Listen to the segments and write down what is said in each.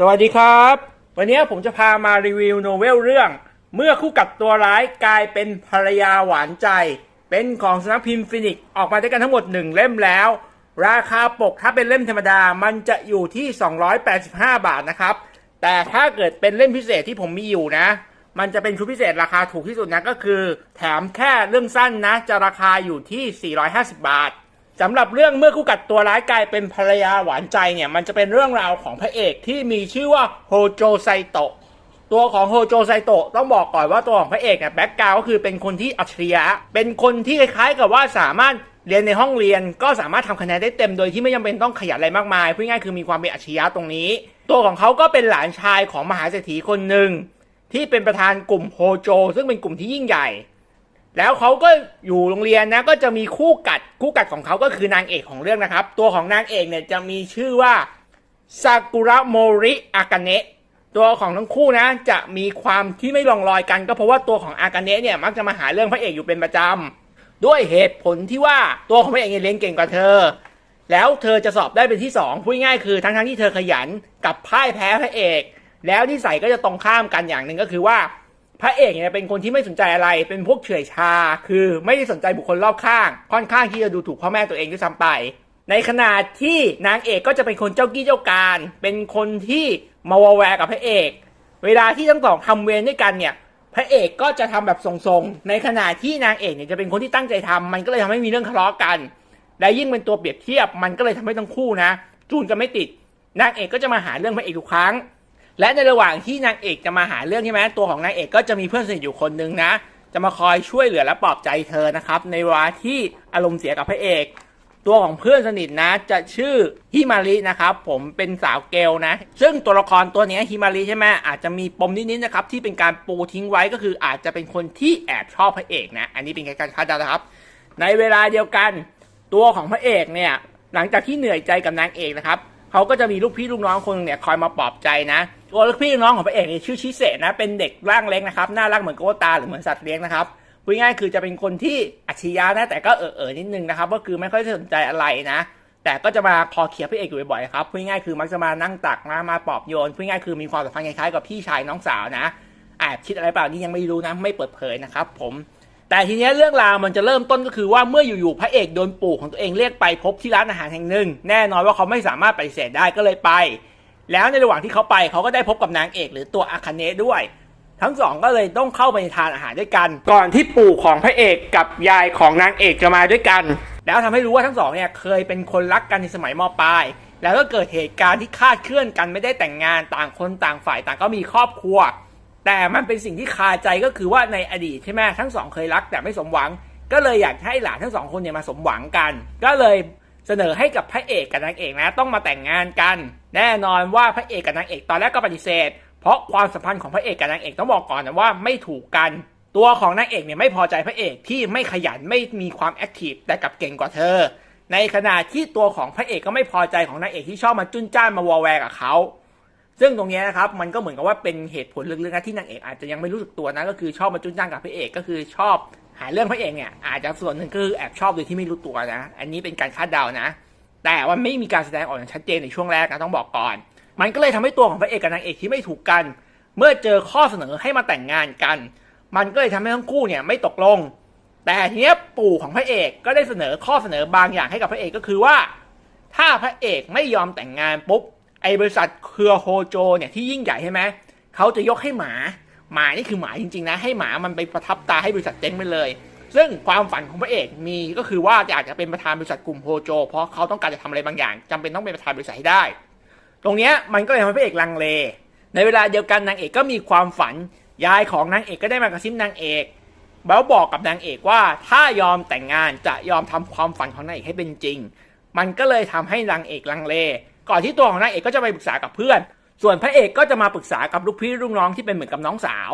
สวัสดีครับ วันนี้ผมจะพามารีวิวโนเวลเรื่อง เมื่อคู่กัดตัวร้ายกลายเป็นภรรยาหวานใจ เป็นของสำนักพิมพ์ฟินิกออกมาด้วยกันทั้งหมด 1 เล่มแล้ว ราคาปกถ้าเป็นเล่มธรรมดามันจะอยู่ที่ 285 บาทนะครับ แต่ถ้าเกิดเป็นเล่มพิเศษที่ผมมีอยู่นะ มันจะเป็นชุดพิเศษราคาถูกที่สุดนะก็คือ แถมแค่เรื่องสั้นนะ จะราคาอยู่ที่ 450 บาท สำหรับเรื่องเมื่อคู่กัดตัวร้ายกลายเป็นภรรยาหวานใจเนี่ยมันจะเป็นเรื่องราวของพระเอกที่มีชื่อว่าโฮโจไซโตะตัวของโฮโจไซโตะต้องบอกก่อนว่าตัวของพระเอกเนี่ยแบ็กกราวก็คือเป็นคนที่อัจฉริยะ เป็นคนที่คล้ายๆกับว่าสามารถเรียนในห้องเรียนก็สามารถทำคะแนนได้เต็มโดยที่ไม่จำเป็นต้องขยันอะไรมากมายพูดง่ายคือมีความเป็นอัจฉริยะตรงนี้ ตัวของเขาก็เป็นหลานชายของมหาเศรษฐีคนหนึ่งที่เป็นประธานกลุ่มโฮโจ ซึ่งเป็นกลุ่มที่ยิ่งใหญ่ แล้วเขาก็อยู่โรงเรียนนะก็จะมีคู่กัดคู่กัดของเขาก็คือนางเอกของเรื่องนะครับ ตัวของนางเอกเนี่ยจะมีชื่อว่าซากุระโมริอากาเนะตัวของทั้งคู่นะ จะมีความที่ไม่ลองรอยกัน ก็เพราะว่าตัวของอากาเนะเนี่ยมักจะมาหาเรื่องพระเอกอยู่เป็นประจำด้วยเหตุผลที่ว่าตัวของพระเอกเนี่ยเรียนเก่งกว่าเธอ แล้วเธอจะสอบได้เป็นที่สองพูดง่ายคือทั้งทั้งๆที่เธอขยันกับพ่ายแพ้พระเอก แล้วนิสัยก็จะตรงข้ามกันอย่างหนึ่งก็คือว่า พระเอกเนี่ยเป็นคนที่ไม่สนใจอะไรเป็นพวกเฉื่อยชา คือไม่ได้สนใจบุคคลรอบข้าง ค่อนข้างที่จะดูถูกพ่อแม่ตัวเองด้วยซ้ำไป ในขณะที่นางเอกก็จะเป็นคนเจ้ากี้เจ้าการ เป็นคนที่มาวอแวกับพระเอก เวลาที่ทั้งสองทำเวรด้วยกันเนี่ยพระเอกก็จะทำแบบทรงๆ ในขณะที่นางเอกเนี่ยจะเป็นคนที่ตั้งใจทำมันก็เลยทำให้มีเรื่องทะเลาะกัน และยิ่งเป็นตัวเปรียบเทียบมันก็เลยทำให้ทั้งคู่นะจูนกันไม่ติด นางเอกก็จะมาหาเรื่องพระเอกทุกครั้ง และในระหว่างที่นางเอกจะมาหาเรื่องใช่ไหมตัวของนางเอกก็จะมีเพื่อนสนิทอยู่คนนึงนะ จะมาคอยช่วยเหลือและปลอบใจเธอนะครับ ในเวลาที่อารมณ์เสียกับพระเอก ตัวของเพื่อนสนิทนะ จะชื่อฮิมารินะครับ ผมเป็นสาวเกลนะ ซึ่งตัวละครตัวนี้ฮิมาริใช่ไหมอาจจะมีปมนิดๆนะครับที่เป็นการปูทิ้งไว้ก็คืออาจจะเป็นคนที่แอบชอบพระเอกนะ อันนี้เป็นการคาดเดานะครับ ในเวลาเดียวกันตัวของพระเอกเนี่ยหลังจากที่เหนื่อยใจกับนางเอกนะครับเขาก็จะมีลูกพี่ลูกน้องคนหนึงเนี่ยคอยมาปลอบใจนะ ตัวลูกพี่น้องของพระเอกเนี่ยชื่อชิเซะนะเป็นเด็กร่างเล็กนะครับน่ารักเหมือนโกตาหรือเหมือนสัตว์เลี้ยงนะครับพูดง่ายคือจะเป็นคนที่อัจฉริยะนะแต่ก็เออเออนิดนึงนะครับ ก็คือไม่ค่อยสนใจอะไรนะ แต่ก็จะมาคอเคียร์พระเอกอยู่บ่อยๆครับพูดง่ายคือมักจะมานั่งตักมามาปลอบโยนพูดง่ายคือมีความสัมพันธ์คล้ายๆกับพี่ชายน้องสาวนะแอบคิดอะไรเปล่านี่ยังไม่รู้นะไม่เปิดเผยนะครับ ผมแต่ทีนี้เรื่องราวมันจะเริ่มต้นก็คือว่าเมื่ออยู่ๆพระเอกโดนปู่ของตัวเองเรียกไปพบที่ร้านอาหารแห่งหนึ่งแน่นอนว่าเขาไม่สามารถปฏิเสธได้ก็เลยไป แล้วในระหว่างที่เขาไปเขาก็ได้พบกับนางเอกหรือตัวอาคาเนะด้วย ทั้งสองก็เลยต้องเข้าไปทานอาหารด้วยกัน ก่อนที่ปู่ของพระเอกกับยายของนางเอกจะมาด้วยกัน แล้วทำให้รู้ว่าทั้งสองเนี่ยเคยเป็นคนรักกันในสมัยมปลาย แล้วก็เกิดเหตุการณ์ที่คาดเคลื่อนกันไม่ได้แต่งงานต่างคนต่างฝ่ายต่างก็มีครอบครัว แต่มันเป็นสิ่งที่คาใจก็คือว่าในอดีตใช่ไหมทั้งสองเคยรักแต่ไม่สมหวัง ก็เลยอยากให้หลานทั้งสองคนเนี่ยมาสมหวังกัน ก็เลย เสนอให้กับพระเอกกับนางเอกนะ ต้องมาแต่งงานกัน แน่นอนว่าพระเอกกับนางเอกตอนแรกก็ปฏิเสธ เพราะความสัมพันธ์ของพระเอกกับนางเอกต้องบอกก่อนนะว่าไม่ถูกกัน ตัวของนางเอกเนี่ยไม่พอใจพระเอกที่ไม่ขยันไม่มีความแอคทีฟแต่กลับเก่งกว่าเธอ ในขณะที่ตัวของพระเอกก็ไม่พอใจของนางเอกที่ชอบมาจุนจ้านมาวอแวร์กับเขาซึ่งตรงนี้นะครับมันก็เหมือนกับว่าเป็นเหตุผลลึกๆนะที่นางเอกอาจจะยังไม่รู้สึกตัวนะก็คือชอบมาจุนจ้านกับพระเอกก็คือชอบ หาเรื่องพระเอกเนี่ยอาจจะส่วนหนึ่งก็คือแอบชอบโดยที่ไม่รู้ตัวนะ อันนี้เป็นการคาดเดานะ แต่ว่าไม่มีการแสดงออกอย่างชัดเจนในช่วงแรกนะต้องบอกก่อน มันก็เลยทำให้ตัวของพระเอกกับนางเอกที่ไม่ถูกกัน เมื่อเจอข้อเสนอให้มาแต่งงานกัน มันก็เลยทำให้ทั้งคู่เนี่ยไม่ตกลง แต่ทีเนี้ยปู่ของพระเอกก็ได้เสนอข้อเสนอบางอย่างให้กับพระเอกก็คือว่า ถ้าพระเอกไม่ยอมแต่งงานปุ๊บไอ้บริษัทเครือโฮโจเนี่ยที่ยิ่งใหญ่ใช่ไหมเขาจะยกให้หมา หมานี่คือหมาจริงๆนะ ให้หมามันไปประทับตาให้บริษัทเจ๊งไปเลย ซึ่งความฝันของพระเอกมีก็คือว่าอยากจะเป็นประธานบริษัทกลุ่มโฮโจ เพราะเขาต้องการจะทำอะไรบางอย่างจำเป็นต้องเป็นประธานบริษัทให้ได้ ตรงนี้มันก็เลยทำให้พระเอกลังเล ในเวลาเดียวกันนางเอกก็มีความฝันยายของนางเอกก็ได้มากระซิบนางเอกแล้วบอกกับนางเอกว่าถ้ายอมแต่งงานจะยอมทำความฝันของนางเอกให้เป็นจริง มันก็เลยทำให้นางเอกลังเล ก่อนที่ตัวของนางเอกก็จะไปปรึกษากับเพื่อน ส่วนพระเอกก็จะมาปรึกษากับลูกพี่ลูกน้องที่เป็นเหมือนกับน้องสาว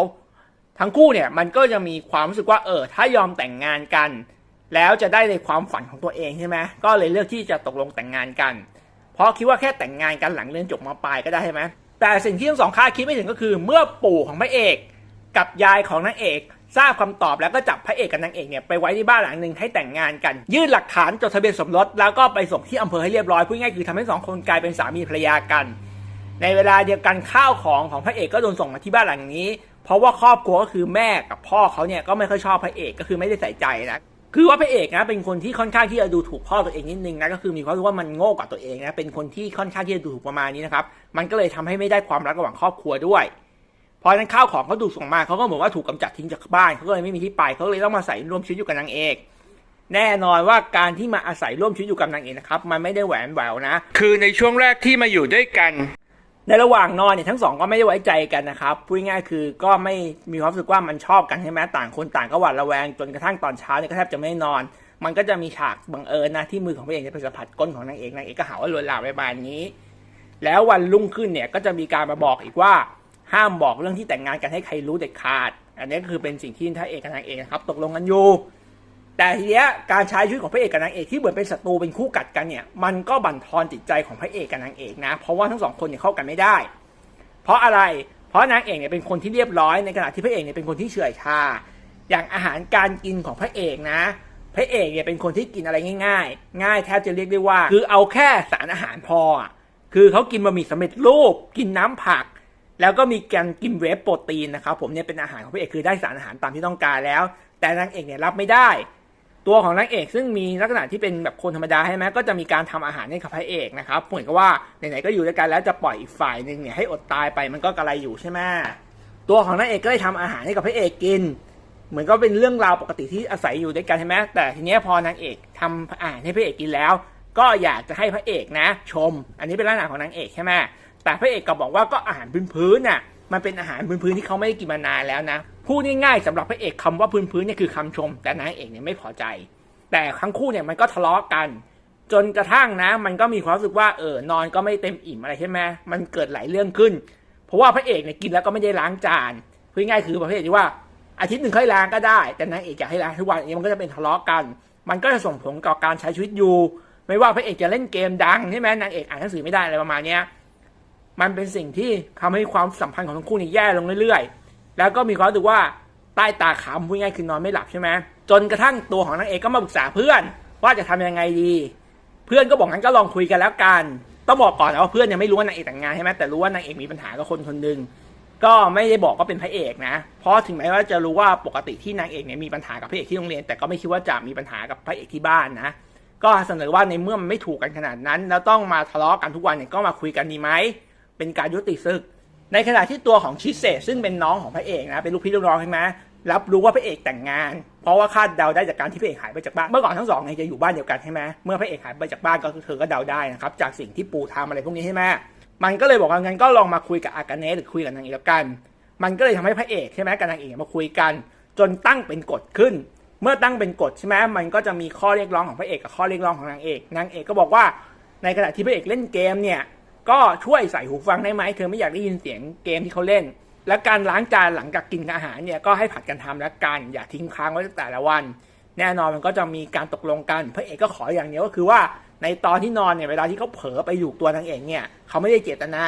ทั้งคู่เนี่ยมันก็จะมีความรู้สึกว่าเออถ้ายอมแต่งงานกัน แล้วจะได้ในความฝันของตัวเองใช่ไหมก็เลยเลือกที่จะตกลงแต่งงานกัน เพราะคิดว่าแค่แต่งงานกันหลังเรียนจบมาปลายก็ได้ใช่ไหมแต่สิ่งที่ทั้งสองคาคิดไม่ถึงก็คือ เมื่อปู่ของพระเอกกับยายของนางเอกทราบคำตอบแล้วก็จับพระเอกกับนางเอกเนี่ยไปไว้ที่บ้านหลังหนึ่งให้แต่งงานกัน ยื่นหลักฐานจดทะเบียนสมรสแล้วก็ไปส่งที่อำเภอให้เรียบร้อยพูดง่ายคือทำให้สองคนกลายเป็นสามีภรรยากัน ในเวลาเดียวกันข้าวของของพระเอกก็โดนส่งมาที่บ้านหลังนี้ เพราะว่าครอบครัวก็คือแม่กับพ่อเขาเนี่ยก็ไม่ค่อยชอบพระเอกก็คือไม่ได้ใส่ใจนะคือว่าพระเอกนะเป็นคนที่ค่อนข้างที่จะดูถูกพ่อตัวเองนิดนึงนะก็คือมีความรู้ว่ามันโง่กว่าตัวเองนะเป็นคนที่ค่อนข้างที่จะดูถูกประมาณนี้นะครับมันก็เลยทำให้ไม่ได้ความรักระหว่างครอบครัวด้วยเพราะฉะนั้นข้าวของเขาถูกส่งมาเขาก็เหมือนว่าถูกกำจัดทิ้งจากบ้านเขาก็เลยไม่มีที่ไปเขาเลยต้องมาใส่ร่วมชีวิตอยู่กับนางเอก แน่นอนว่าการที่มาอาศัยร่วมชีวิตอยู่กับนางเอกนะครับมันไม่ได้แหวนแหววนะ คือในช่วงแรกที่มาอยู่ด้วยกัน ในระหว่างนอนเนี่ยทั้งสองก็ไม่ได้ไว้ใจกันนะครับพูดง่ายคือก็ไม่มีความรู้สึกว่ามันชอบกันใช่ไหมต่างคนต่างก็หวาดระแวงจนกระทั่งตอนเช้าเนี่ยก็แทบจะไม่นอน มันก็จะมีฉากบังเอิญนะที่มือของพระเอกเนี่ยไปสัมผัสก้นของนางเอกนางเอกก็หาว่าลวนลามไปบานนี้ แล้ววันรุ่งขึ้นเนี่ยก็จะมีการมาบอกอีกว่าห้ามบอกเรื่องที่แต่งงานกันให้ใครรู้เด็ดขาด อันนี้ก็คือเป็นสิ่งที่พระเอกกับนางเอกนะครับตกลงกันอยู่ แต่ทีเนี้ยการใช้ชีวิตของพระเอกกับนางเอกที่เหมือนเป็นศัตรูเป็นคู่กัดกันเนี่ยมันก็บั่นทอนจิตใจของพระเอกกับนางเอกนะ เพราะว่าทั้งสองคนเนี่ยเข้ากันไม่ได้ เพราะอะไร เพราะนางเอกเนี่ยเป็นคนที่เรียบร้อยในขณะที่พระเอกเนี่ยเป็นคนที่เฉื่อยชา อย่างอาหารการกินของพระเอกนะ พระเอกเนี่ยเป็นคนที่กินอะไรง่าย ๆ ง่ายแทบจะเรียกได้ว่า คือเอาแค่สารอาหารพอ คือเขากินบะหมี่สำเร็จรูป กินน้ำผัก แล้วก็มีการกินเวฟโปรตีนนะครับผมเนี่ยเป็นอาหารของพระเอกคือได้สารอาหารตามที่ต้องการแล้ว แต่นางเอกเนี่ยรับไม่ได้ ตัวของนางเอกซึ่งมีลักษณะที่เป็นแบบคนธรรมดาใช่ไหมก็จะมีการทำอาหารให้กับพระเอกนะครับเหมือนกับว่าไหนๆก็อยู่ด้วยกันแล้วจะปล่อยอีกฝ่ายหนึ่งเนี่ยให้อดตายไปมันก็กระไรอยู่ใช่ไหมตัวของนางเอกก็ได้ทำอาหารให้กับพระเอกกิน เหมือนก็เป็นเรื่องราวปกติที่อาศัยอยู่ด้วยกันใช่ไหมแต่ทีนี้พอนางเอกทำอาหารให้พระเอกกินแล้ว ก็อยากจะให้พระเอกนะ ชม อันนี้เป็นลักษณะของนางเอกใช่ไหมแต่พระเอกก็บอกว่าก็อาหารพื้นๆน่ะมันเป็นอาหารพื้นๆที่เขาไม่ได้กินมานานแล้วนะ พูดง่ายๆสำหรับพระเอกคำว่าพื้นๆเนี่ยคือคำชม แต่นางเอกเนี่ยไม่พอใจ แต่ทั้งคู่เนี่ยมันก็ทะเลาะกัน จนกระทั่งนะ มันก็มีความรู้สึกว่าเออนอนก็ไม่เต็มอิ่มอะไรใช่ไหมมันเกิดหลายเรื่องขึ้น เพราะว่าพระเอกเนี่ยกินแล้วก็ไม่ได้ล้างจานพูดง่ายคือประเภทที่ว่าอาทิตย์หนึ่งค่อยล้างก็ได้ แต่นางเอกอยากให้ล้างทุกวันองนี้มันก็จะเป็นทะเลาะกัน มันก็จะส่งผลต่อการใช้ชีวิตอยู่ ไม่ว่าพระเอกจะเล่นเกมดังใช่ไหมนางเอกอ่านหนังสือไม่ได้อะไรประมาณเนี้ยมันเป็นสิ่งที่ทำให้ความสัมพันธ์ของทั้งคู่นี่แย่ลงเรื่อยๆ แล้วก็มีความรู้สึกว่าใต้ตาขำพูดง่ายคือนอนไม่หลับใช่ไหมจนกระทั่งตัวของนางเอกก็มาปรึกษาเพื่อน ว่าจะทำยังไงดี เพื่อนก็บอกงั้นก็ลองคุยกันแล้วกัน ต้องบอกก่อนนะว่าเพื่อนยังไม่รู้ว่านางเอกแต่งงานใช่ไหมแต่รู้ว่านางเอกมีปัญหากับคนคนหนึ่งก็ไม่ได้บอกว่าเป็นพระเอกนะ เพราะถึงแม้ว่าจะรู้ว่าปกติที่นางเอกเนี่ยมีปัญหากับพระเอกที่โรงเรียน แต่ก็ไม่คิดว่าจะมีปัญหากับพระเอกที่บ้านนะ ก็เสนอว่าในเมื่อมันไม่ถูกกันขนาดนั้น แล้วต้องมาทะเลาะกันทุกวันเนี่ยก็มาคุยกันดีไหม เป็นการยุติศึก ในขณะที่ตัวของชิเซซึ่งเป็นน้องของพระเอกนะเป็นลูกพี่ลูกน้องใช่ไหมรับรู้ว่าพระเอกแต่งงาน เพราะว่าคาดเดาได้จากการที่พระเอกหายไปจากบ้านเมื่อก่อนทั้งสองเนี่ยจะอยู่บ้านเดียวกันใช่ไหมเมื่อพระเอกหายไปจากบ้านก็เธอก็เดาได้นะครับจากสิ่งที่ปู่ทำอะไรพวกนี้ใช่ไหมมันก็เลยบอกว่างั้นก็ลองมาคุยกับอากาเนะหรือคุยกับนางเอกแล้วกัน มันก็เลยทำให้พระเอกใช่ไหมกับนางเอกมาคุยกัน จนตั้งเป็นกฎขึ้น เมื่อตั้งเป็นกฎใช่ไหมมันก็จะมีข้อเรียกร้องของพระเอกกับข้อเรียกร้องของนางเอก นางเอกก็บอกว่าในขณะที่พระเอกเล่นเกมเนี่ย ก็ช่วยใส่หูฟังได้ไหมเธอไม่อยากได้ยินเสียงเกมที่เขาเล่น และการล้างจานหลังจากกินอาหารเนี่ยก็ให้ผัดกันทำแล้วกันอย่าทิ้งค้างไว้แต่ละวัน แน่นอนมันก็จะมีการตกลงกันพระเอกก็ขออย่างเดียวก็คือว่าในตอนที่นอนเนี่ยเวลาที่เขาเผลอไปอยู่ตัวนางเอกเนี่ยเขาไม่ได้เจตนา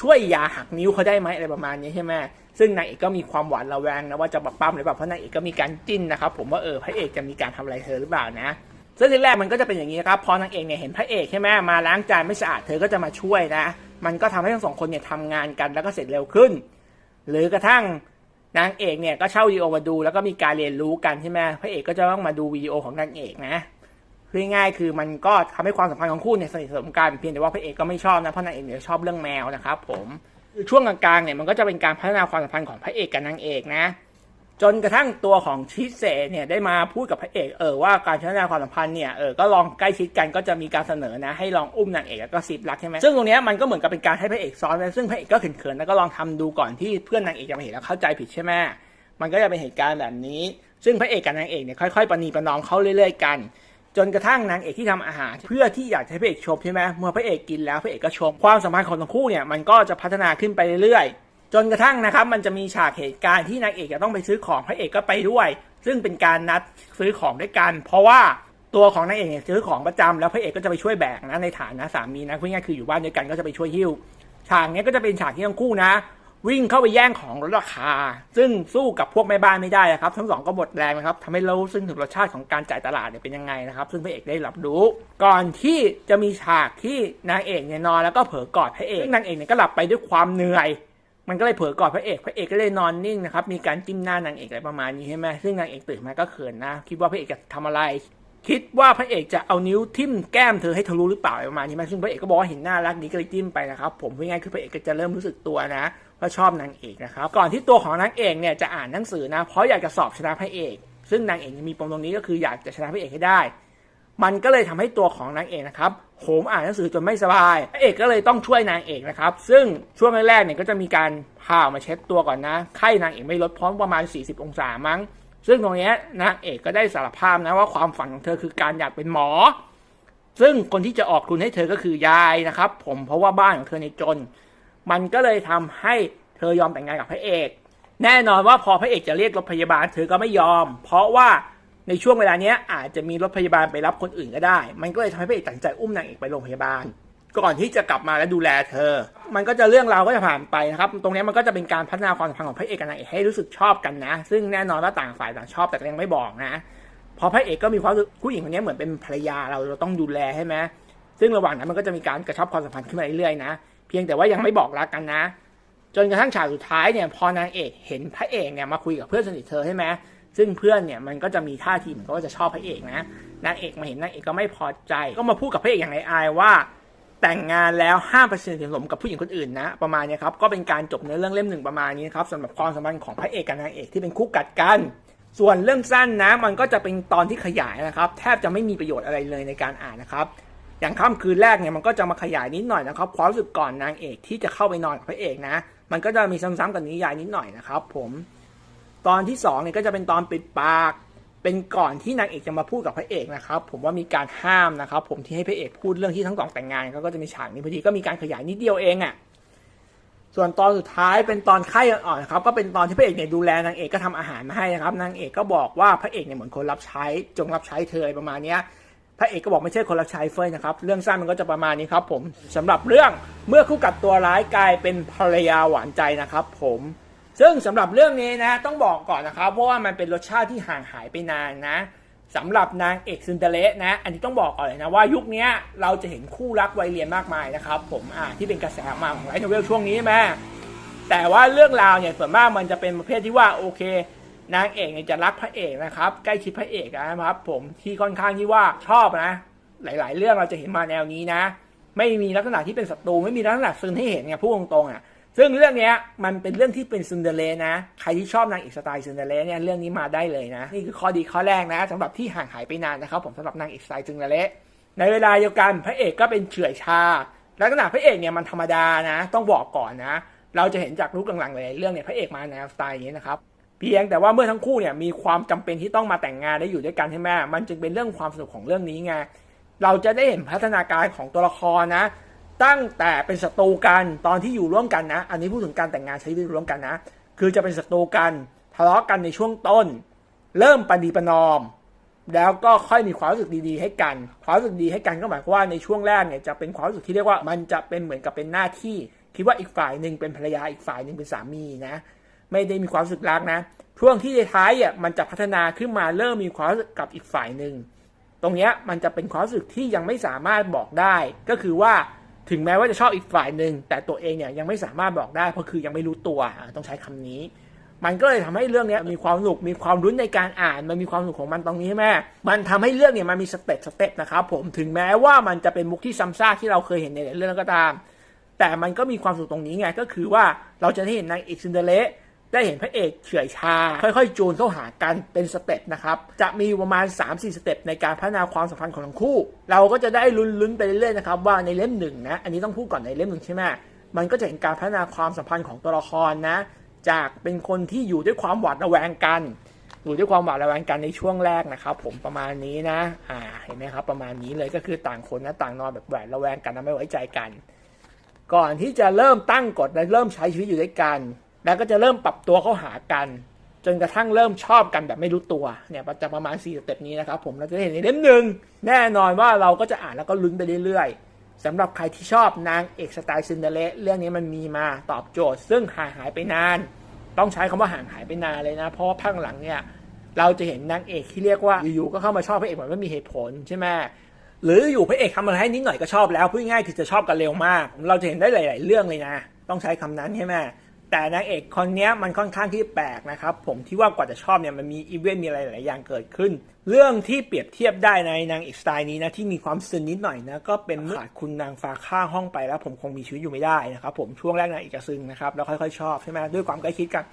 ช่วยยาหักนิ้วเขาได้ไหมอะไรประมาณนี้ใช่ไหมซึ่งนางเอกก็มีความหวาดระแวงนะว่าจะบักปั้มหรือเปล่าเพราะนางเอกก็มีการจิ้นนะครับผมว่าเออพระเอกจะมีการทำอะไรเธอหรือเปล่านะ ซึ่งทีแรกมันก็จะเป็นอย่างนี้ครับ พอนางเอกเนี่ยเห็นพระเอกใช่ไหมมาล้างจานไม่สะอาดเธอก็จะมาช่วยนะ มันก็ทำให้ทั้งสองคนเนี่ยทำงานกันแล้วก็เสร็จเร็วขึ้น หรือกระทั่งนางเอกเนี่ยก็เช่าวิดีโอมาดู แล้วก็มีการเรียนรู้กันใช่ไหมพระเอกก็จะต้องมาดูวิดีโอของนางเอกนะคือง่ายคือมันก็ทำให้ความสัมพันธ์ของคู่เนี่ยสนิทสนมกันเพียงแต่ว่าพระเอกก็ไม่ชอบนะเพราะนางเอกเนี่ยชอบเรื่องแมวนะครับผมช่วงกลางๆเนี่ยมันก็จะเป็นการพัฒนาความสัมพันธ์ของพระเอกกับนางเอกนะ จนกระทั่งตัวของชิเซเนี่ยได้มาพูดกับพระเอกเออว่าการพัฒนาความสัมพันธ์เนี่ยเออก็ลองใกล้ชิดกันก็จะมีการเสนอนะให้ลองอุ้มนางเอกแล้วก็ซิบรักใช่ไหมซึ่งตรงเนี้ยมันก็เหมือนกับเป็นการให้พระเอกซ้อนไปซึ่งพระเอกก็เขินๆแล้วก็ลองทำดูก่อนที่เพื่อนนางเอกจะมาเห็นแล้วเข้าใจผิดใช่ไหมมันก็จะเป็นเหตุการณ์แบบนี้ ซึ่งพระเอกกับนางเอกเนี่ยค่อยๆประนีประนอมเข้าเรื่อยๆกันจนกระทั่งนางเอกที่ทำอาหาร เพื่อที่อยากให้พระเอกชมใช่ไหมเมื่อพระเอกกินแล้วพระเอกก็ชมความสัมพันธ์ของทั้งคู่เนี่ยมันก็จะพัฒนาขึ้นไปเรื่อยๆ จนกระทั่งนะครับมันจะมีฉากเหตุการณ์ที่นางเอกจะต้องไปซื้อของพระเอกก็ไปด้วย ซึ่งเป็นการนัดซื้อของด้วยกัน เพราะว่าตัวของนางเอกเนี่ยซื้อของประจำแล้วพระเอกก็จะไปช่วยแบกนะในฐานะสามีนะพูดง่ายคืออยู่บ้านด้วยกันก็จะไปช่วยหิ้วฉากนี้ก็จะเป็นฉากที่ทั้งคู่นะ วิ่งเข้าไปแย่งของลดราคา ซึ่งสู้กับพวกแม่บ้านไม่ได้นะครับ ทั้งสองก็หมดแรงนะครับทำให้เราซึ่งถึงรสชาติของการจ่ายตลาดเนี่ยเป็นยังไงนะครับ ซึ่งพระเอกได้รับรู้ ก่อนที่จะมีฉากที่นางเอกเนี่ยนอนแล้วก็เผลอกอดพระเอกซึ่งนางเอกเนี่ยก็หลับไปด้วยความเหนื่อย มันก็เลยเผลอกอดพระเอก พระเอกก็เลยนอนนิ่งนะครับ มีการจิ้มหน้านางเอกอะไรประมาณนี้ใช่ไหมซึ่งนางเอกตื่นมาก็เขินนะ คิดว่าพระเอกจะทำอะไร คิดว่าพระเอกจะเอานิ้วทิ่มแก้มเธอให้ทะลุหรือเปล่าอะไรประมาณนี้ไหมซึ่งพระเอกก็บอกว่าเห็นหน่ารักดีก็เลยจิ้มไปนะครับ ผมพูดง่ายคือพระเอกก็จะเริ่มรู้สึกตัวนะว่าชอบนางเอกนะครับ ก่อนที่ตัวของนางเอกเนี่ยจะอ่านหนังสือนะ เพราะอยากจะสอบชนะพระเอก ซึ่งนางเอกมีปมตรงนี้ก็คืออยากจะชนะพระเอกให้ได้ มันก็เลยทำให้ตัวของนางเอกนะครับโหมอ่านหนังสือจนไม่สบายพระเอกก็เลยต้องช่วยนางเอกนะครับ ซึ่งช่วงแรกๆเนี่ยก็จะมีการพาออกมาเช็ดตัวก่อนนะไข้นางเอกไม่ลดพร้อมประมาณ 40 องศามั้ง ซึ่งตรงนี้นางเอกก็ได้สารภาพนะว่าความฝันของเธอคือการอยากเป็นหมอ ซึ่งคนที่จะออกทุนให้เธอก็คือยายนะครับ ผมเพราะว่าบ้านของเธอในจน มันก็เลยทำให้เธอยอมแต่งงานกับพระเอก แน่นอนว่าพอพระเอกจะเรียกรถพยาบาลเธอก็ไม่ยอม เพราะว่า ในช่วงเวลาเนี้ยอาจจะมีรถพยาบาลไปรับคนอื่นก็ได้ มันก็เลยทำให้พระเอกตัดสินใจอุ้มนางเอกไปโรงพยาบาล ก่อนที่จะกลับมาและดูแลเธอ มันก็จะเรื่องราวก็จะผ่านไปนะครับ ตรงนี้มันก็จะเป็นการพัฒนาความสัมพันธ์ของพระเอกกับนางเอกให้รู้สึกชอบกันนะ ซึ่งแน่นอนว่าต่างฝ่ายต่างชอบแต่ยังไม่บอกนะเพราะพระเอกก็มีความรู้สึกผู้หญิงคนนี้เหมือนเป็นภรรยาเราเราต้องดูแลใช่ไหมซึ่งระหว่างนั้นมันก็จะมีการกระชับความสัมพันธ์ขึ้นมาเรื่อยๆนะ เพียงแต่ว่ายังไม่บอกรักกันนะ จนกระทั่งฉากสุดท้ายเนี่ยพอนางเอกเห็นพระเอกเนี่ยมาคุยกับเพื่อนสนิทเธอใช่ไหม ซึ่งเพื่อนเนี่ยมันก็จะมีท่าทีเหมือนกับว่าจะชอบพระเอกนะนางเอกมาเห็นนางเอกก็ไม่พอใจ ก็มาพูดกับพระเอกอย่างไอายว่า แต่งงานแล้วห้ามไปสนิทสนมกับผู้หญิงคนอื่นนะประมาณเนี้ยครับก็เป็นการจบเนื้อเรื่องเล่มหนึ่งประมาณนี้ครับสำหรับความสัมพันธ์ของพระเอกกับนางเอกที่เป็นคู่กัดกัน ส่วนเรื่องสั้นนะมันก็จะเป็นตอนที่ขยายนะครับ แทบจะไม่มีประโยชน์อะไรเลยในการอ่านนะครับอย่างค่ำคืนแรกเนี่ยมันก็จะมาขยายนิดหน่อยนะครับความรู้สึกก่อนนางเอกที่จะเข้าไปนอนกับพระเอกนะ มันก็จะมีซ้ำๆกับนิยายนิดหน่อยนะครับผม ตอนที่สองเนี่ยก็จะเป็นตอนปิดปาก เป็นก่อนที่นางเอกจะมาพูดกับพระเอกนะครับ ผมว่ามีการห้ามนะครับ ผมที่ให้พระเอกพูดเรื่องที่ทั้งสองแต่งงานเขาก็จะมีฉากนี้พอดีก็มีการขยายนิดเดียวเองอะ่ะส่วนตอนสุดท้ายเป็นตอนไข้อ่อนๆนะครับก็เป็นตอนที่พระเอกเนี่ยดูแลนางเอกก็ทำอาหารมาให้นะครับนางเอกก็บอกว่าพระเอกเนี่ยเหมือนคนรับใช้จงรับใช้เธออประมาณเนี้ยพระเอกก็บอกไม่ใช่คนรับใช้เฟยนะครับเรื่องสั้นมันก็จะประมาณนี้ครับ ผมสำหรับเรื่องเมื่อคู่กัดตัวร้ายกลายเป็นภรรยาหวานใจนะครับ ผม ซึ่งสำหรับเรื่องนี้นะต้องบอกก่อนนะครับเพราะว่ามันเป็นรสชาติที่ห่างหายไปนานนะสำหรับนางเอกซินเดเรสนะ อันนี้ต้องบอกก่อนเลยนะว่ายุคนี้เราจะเห็นคู่รักวัยเรียนมากมายนะครับ ผมอ่าที่เป็นกระแสมาของไลท์โนเวลช่วงนี้ใช่ไหมแต่ว่าเรื่องราวเนี่ยส่วนมากมันจะเป็นประเภทที่ว่าโอเคนางเอกเนี่ยจะรักพระเอกนะครับ ใกล้ชิดพระเอกนะครับ ผมที่ค่อนข้างที่ว่าชอบนะ หลาย ๆ เรื่องเราจะเห็นมาแนวนี้นะ ไม่มีลักษณะที่เป็นศัตรูไม่มีลักษณะซึนให้เห็นไงพูดตรงๆอะ ซึ่งเรื่องเนี้ยมันเป็นเรื่องที่เป็นซินเดอเรลนะ ใครที่ชอบนางเอกสไตล์ซินเดอเรลเนี่ยเรื่องนี้มาได้เลยนะ นี่คือข้อดีข้อแรกนะสำหรับที่ห่างหายไปนานนะครับ ผมสำหรับนางเอกสไตล์ซินเดอเรลในเวลาเดียวกันพระเอกก็เป็นเฉื่อยชา ลักษณะพระเอกเนี่ยมันธรรมดานะ ต้องบอกก่อนนะ เราจะเห็นจากรูปหลังๆหลยเรื่องเนี่ยพระเอกมาแนวสไตล์นี้นะครับเพียงแต่ว่าเมื่อทั้งคู่เนี่ยมีความจำเป็นที่ต้องมาแต่งงานและอยู่ด้วยกันใช่ไหมมันจึงเป็นเรื่องความสนุกของเรื่องนี้ไงเราจะได้เห็นพัฒนาการของตัวละครนะ ตั้งแต่เป็นศัตรูกันตอนที่อยู่ร่วมกันนะ อันนี้พูดถึงการแต่งงานใช้ชีวิตร่วมกันนะ คือจะเป็นศัตรูกันทะเลาะกันในช่วงต้น เริ่มปณีประนอม แล้วก็ค่อยมีความรู้สึกดีๆ ให้กัน ความรู้สึกดีให้กันก็หมายความว่าในช่วงแรกเนี่ยจะเป็นความรู้สึกที่เรียกว่ามันจะเป็นเหมือนกับเป็นหน้าที่ คิดว่าอีกฝ่ายหนึ่งเป็นภรรยาอีกฝ่ายหนึ่งเป็นสามีนะ ไม่ได้มีความรู้สึกรักนะช่วงที่ท้ายอะมันจะพัฒนาขึ้นมาเริ่มมีความรู้สึกกับอีกฝ่ายหนึ่งตรงเนี้ยมันจะเป็นความรู้สึกที่ยังไม่สามารถบอกได้ ก็คือว่า ถึงแม้ว่าจะชอบอีกฝ่ายหนึ่งแต่ตัวเองเนี่ยยังไม่สามารถบอกได้เพราะคือยังไม่รู้ตัวต้องใช้คำนี้ มันก็เลยทำให้เรื่องนี้มีความสนุกมีความรุ้นในการอ่าน มันมีความสนุกของมันตรงนี้แม่มันทำให้เรื่องเนี่ยมันมีสเต็ปสเต็ปนะครับผมถึงแม้ว่ามันจะเป็นมุกที่ซ้ำซากที่เราเคยเห็นในหลายเรื่องก็ตาม แต่มันก็มีความสุขตรงนี้ไงก็คือว่าเราจะได้เห็นนางเอกซินเดเรส ได้เห็นพระเอกเฉื่อยชา ค่อยๆ จูนเข้าหากันเป็นสเต็ปนะครับ จะมีประมาณ 3-4 สเต็ปในการพัฒนาความสัมพันธ์ของทั้งคู่ เราก็จะได้ลุ้นๆไปเรื่อยๆนะครับว่าในเล่มหนึ่งนะอันนี้ต้องพูดก่อนในเล่มหนึ่งใช่ไหมมันก็จะเห็นการพัฒนาความสัมพันธ์ของตัวละครนะ จากเป็นคนที่อยู่ด้วยความหวาดระแวงกันอยู่ด้วยความหวาดระแวงกันในช่วงแรกนะครับผมประมาณนี้นะ อ่าเห็นไหมครับ ประมาณนี้เลยก็คือต่างคนนะต่างนอนแบบหวาดระแวงกันนะไม่ไว้ใจกัน ก่อนที่จะเริ่มตั้งกฎและเริ่มใช้ชีวิตอยู่ด้วยกัน แล้วก็จะเริ่มปรับตัวเข้าหากัน จนกระทั่งเริ่มชอบกันแบบไม่รู้ตัวเนี่ยจะประมาณ4สเต็ปนี้นะครับผมเราจะเห็นในเล่มหนึ่งแน่นอนว่าเราก็จะอ่านแล้วก็ลุ้นไปเรื่อยสำหรับใครที่ชอบนางเอกสไตล์ซินเดอเรลเรื่องนี้มันมีมาตอบโจทย์ ซึ่งห่างหายไปนาน ต้องใช้คำว่าห่างหายไปนานเลยนะ เพราะว่าภาคหลังเนี่ยเราจะเห็นนางเอกที่เรียกว่าอยู่ๆก็เข้ามาชอบพระเอกแบบไม่มีเหตุผลใช่ไหมหรืออยู่พระเอกทำอะไรให้นิดหน่อยก็ชอบแล้วพูดง่ายคือจะชอบกันเร็วมาก เราจะเห็นได้หลาย ๆ เรื่องเลยนะ ต้องใช้คำนั้นใช่ไหม แต่นางเอกคนเนี้ยมันค่อนข้างที่แปลกนะครับ ผมที่ว่ากว่าจะชอบเนี่ยมันมีอีเวนต์มีอะไรหลายอย่างเกิดขึ้น เรื่องที่เปรียบเทียบได้ในนางเอกสไตล์นี้นะที่มีความซึนนิดหน่อยนะก็เป็นขาดคุณนางฟ้าข้างห้องไปแล้ว ผมคงมีชีวิตอยู่ไม่ได้นะครับผมช่วงแรกนางเอกจะซึงนะครับแล้วค่อยๆชอบใช่ไหมด้วยความใกล้ชิดกัน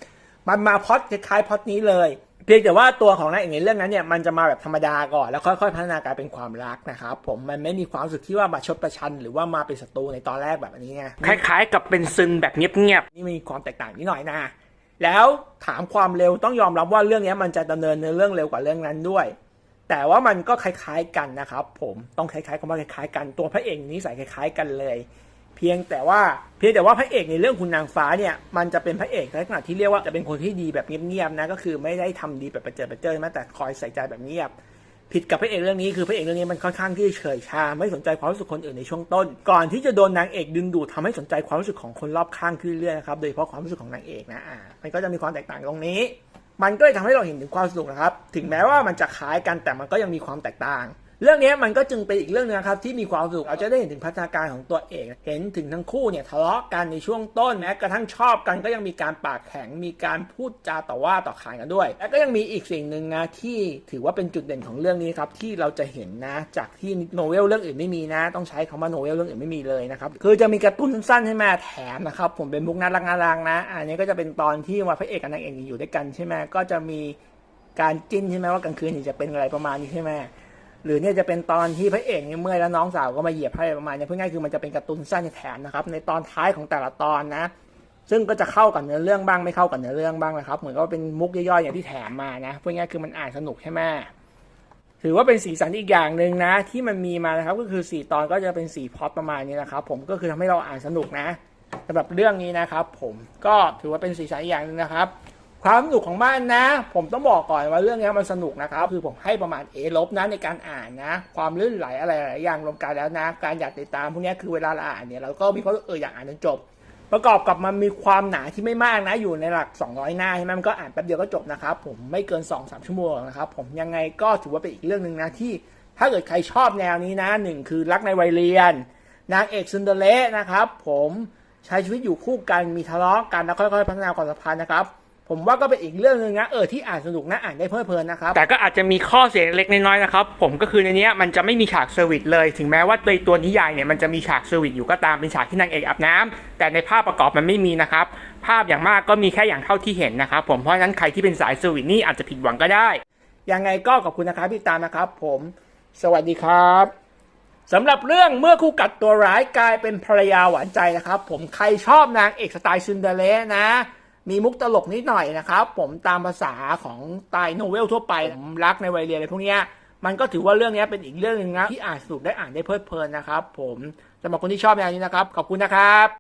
มันมาพล็อดคล้ายๆพล็อดนี้เลย เพียงแต่ว่าตัวของนางเอกในเรื่องนั้นเนี่ยมันจะมาแบบธรรมดาก่อนแล้วค่อยๆพัฒนากลายเป็นความรักนะครับผมมันไม่มีความรู้สึกที่ว่ามาชดประชัน หรือว่ามาเป็นศัตรูในตอนแรกแบบนี้ไงคล้ายๆ กับเป็นซึนแบบเงียบๆนี่มีความแตกต่างนิดหน่อยนะแล้วถามความเร็วต้องยอมรับว่าเรื่องนี้มันจะดำเนินเนื้อเรื่องเร็วกว่าเรื่องนั้นด้วย แต่ว่ามันก็คล้ายๆกันนะครับผมต้องคล้ายๆคำว่าคล้ายๆ กันตัวพระเอกนิสัยคล้าย ๆ กันเลยเพียงแต่ว่าเพียงแต่ว่าพระเอกในเรื่องคุณนางฟ้าเนี่ยมันจะเป็นพระเอกลักษณะที่เรียกว่าจะเป็นคนที่ดีแบบเงียบๆนะก็คือไม่ได้ทำดีแบบประเจิดประเจิดนะแต่คอยใส่ใจแบบเงียบผิดกับพระเอกเรื่องนี้คือพระเอกเรื่องนี้มันค่อนข้างที่เฉยชา ไม่สนใจความรู้สึกคนอื่นในช่วงต้น ก่อนที่จะโดนนางเอกดึงดูดทำให้สนใจความรู้สึกของคนรอบข้างขึ้นเรื่อยนะครับโดยเฉพาะความรู้สึกของนางเอกนะอ่ามันก็จะมีความแตกต่างตรงนี้ มันก็เลยทำให้เราเห็นถึงความสนุกนะครับ ถึงแม้ว่ามันจะคล้ายกันแต่มันก็ยังมีความแตกต่าง เรื่องนี้มันก็จึงเป็นอีกเรื่องหนึงครับที่มีความสนุกเราจะได้เห็นถึงพัฒนาการของตัวเอก เห็นถึงทั้งคู่เนี่ยทะเลาะกันในช่วงต้นแม้กระทั่งชอบกันก็ยังมีการปากแข็งมีการพูดจาต่อว่าต่อขานกันด้วย และก็ยังมีอีกสิ่งหนึ่งนะที่ถือว่าเป็นจุดเด่นของเรื่องนี้ครับที่เราจะเห็นนะจากที่โนเวลเรื่องอื่นไม่มีนะ ต้องใช้คำว่าโนเวลเรื่องอื่นไม่มีเลยนะครับคือจะมีกร์ตูนสั้นๆให้มาแถมนะครับผมเป็นมุกน่ารักน่ารักนะ อันนี้ก็จะเป็นตอนที่ว่าพระเอกกับนางเอกอยู่ด้วยกันใช่ไหมก็จะมีการจิ้นใช่ไหมว่ากลางคืนจะเป็นอะไรประมาณนี้ใช่ไหม หรือเนี่ยจะเป็นตอนที่พระเอกเนี่ยเมื่อยแล้วน้องสาวก็มาเหยียบให้ประมาณนี้เพื่อง่ายคือมันจะเป็นการ์ตูนสั้นแถมนะครับในตอนท้ายของแต่ละตอนนะ ซึ่งก็จะเข้ากับเนื้อเรื่องบ้างไม่เข้ากับเนื้อเรื่องบ้างนะครับ เหมือนก็เป็นมุกย่อยๆอย่างที่แถมมานะเพื่อง่ายคือมันอ่านสนุกใช่ไหมถือว่าเป็นสีสันอีกอย่างหนึ่งนะ ที่มันมีมานะครับก็คือสี่ตอนก็จะเป็นสี่พอตประมาณนี้นะครับผมก็คือทำให้เราอ่านสนุกนะสำหรับเรื่องนี้นะครับ ผมก็ถือว่าเป็นสีสันอีกอย่างนึงนะครับ ความสนุกของมันนะ ผมต้องบอกก่อนว่าเรื่องนี้มันสนุกนะครับ คือผมให้ประมาณ A ลบนะในการอ่านนะ ความลื่นไหลอะไรหลายอย่างรวมกันแล้วนะ การอยากติดตามพวกนี้คือเวลาเราอ่านเนี่ยเราก็มีความเอออยากอ่านจนจบ ประกอบกับมันมีความหนาที่ไม่มากนะอยู่ในหลัก 200 หน้าใช่ไหมมันก็อ่านแป๊บเดียวก็จบนะครับผมไม่เกิน 2-3 ชั่วโมงนะครับผมยังไงก็ถือว่าเป็นอีกเรื่องหนึ่งนะที่ถ้าเกิดใครชอบแนวนี้นะหนึ่งคือรักในวัยเรียน นางเอกซินเดอเรลนะครับ ผมใช้ชีวิตอยู่คู่กันมีทะเลาะกันแล้วค่อยๆ พัฒนาความสัมพันธ์นะครับ ผมว่าก็เป็นอีกเรื่องหนึ่งนะเออที่อ่านสนุกนะอ่านได้เพลิดเพลินนะครับแต่ก็อาจจะมีข้อเสียเล็กน้อยๆนะครับ ผมก็คือในนี้มันจะไม่มีฉากเซอร์วิสเลยถึงแม้ว่าในตัวนิยายเนี่ยมันจะมีฉากเซอร์วิสอยู่ก็ตามเป็นฉากที่นางเอกอาบน้ำแต่ในภาพประกอบมันไม่มีนะครับ ภาพอย่างมากก็มีแค่อย่างเท่าที่เห็นนะครับผมเพราะฉะนั้นใครที่เป็นสายเซอร์วิสนี่อาจจะผิดหวังก็ได้ยังไงก็ขอบคุณนะครับที่ติดตามนะครับ ผม สวัสดีครับสำหรับเรื่องเมื่อคู่กัดตัวร้ายกลายเป็นภรรยาหวานใจนะครับ ผมใครชอบนางเอกสไตล์ซินเดอเรลนะ มีมุกตลกนิดหน่อยนะครับ ผมตามภาษาของไตล์โนเวลทั่วไปผมรักในวัยเรียนอะไรพวกเนี้ยมันก็ถือว่าเรื่องนี้เป็นอีกเรื่องหนึ่งนะที่อ่านสนุกได้อ่านได้เพลิดเพลินนะครับ ผมสำหรับคนที่ชอบแนวนี้นะครับ ขอบคุณนะครับ